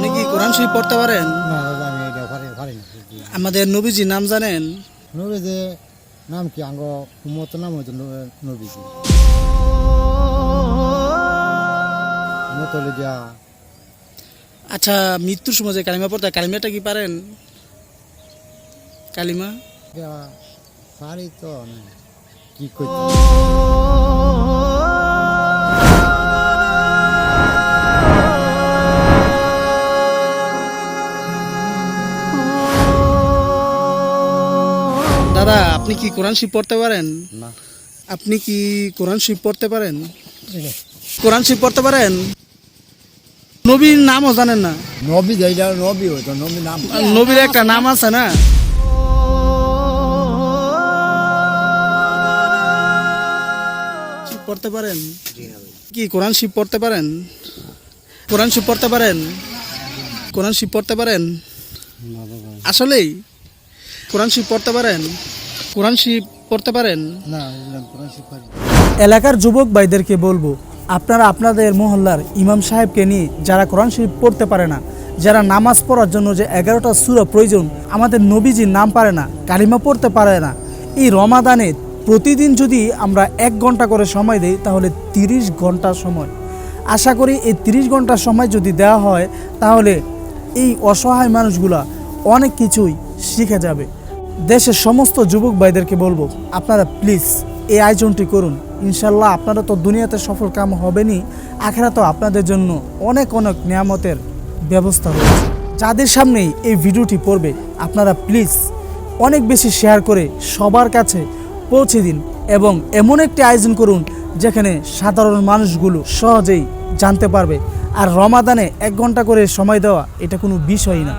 আপনি কি কোরআন শরীফ পড়তে পারেন? না দাদা আমি এটা পারি পারি না। আমাদের নবীজি নাম জানেন? নবী যে নাম কি? আঙ্গ উম্মত নাম হইতো নবীজি। উম্মত হলে গিয়া আচ্ছা মৃত্যুর সময় যে কালিমা পড়তে হয়, কালিমাটা কি পারেন? কালিমা? গিয়া পারি তো না কি করতে দাদা আপনি কি কোরআন শরীফ পড়তে পারেন? না। আপনি কি কোরআন শরীফ পড়তে পারেন? কোরআন শরীফ পড়তে পারেন? নবীর নামও জানেন না। নবী যেটা নবী হইতো নবী নাম নবীর একটা নাম আছে না? শিব পড়তে পারেন? কি কোরআন শিব পড়তে পারেন? কোরআন শিব পড়তে পারেন? কোরআন শিব পড়তে পারেন? আসলেই কোরআন শিব পড়তে পারেন? কোরআন শিব পড়তে পারেন? না কোরআন শিখ পারি এলাকার যুবক ভাইদেরকে বলব আপনারা আপনাদের মহল্লার ইমাম সাহেবকে নিয়ে যারা কোরআন শরীফ পড়তে পারে না যারা নামাজ পড়ার জন্য যে এগারোটা সুরা প্রয়োজন আমাদের নবীজির নাম পারে না কালিমা পড়তে পারে না। এই রমাদানে প্রতিদিন যদি আমরা এক ঘণ্টা করে সময় দেই তাহলে তিরিশ ঘণ্টা সময়। আশা করি এই তিরিশ ঘণ্টা সময় যদি দেওয়া হয় তাহলে এই অসহায় মানুষগুলা অনেক কিছুই শিখে যাবে। দেশের সমস্ত যুবক ভাইদেরকে বলব, আপনারা প্লিজ এই আয়োজনটি করুন। ইনশাল্লাহ আপনারা তো দুনিয়াতে সফল কাম হবেনই আখেরা তো আপনাদের জন্য অনেক অনেক নিয়ামতের ব্যবস্থা রয়েছে। যাদের সামনেই এই ভিডিওটি পড়বে, আপনারা প্লিজ অনেক বেশি শেয়ার করে সবার কাছে পৌঁছে দিন এবং এমন একটি আয়োজন করুন, যেখানে সাধারণ মানুষগুলো সহজেই জানতে পারবে। আর রমাদানে এক ঘণ্টা করে সময় দেওয়া, এটা কোনো বিষয়ই না।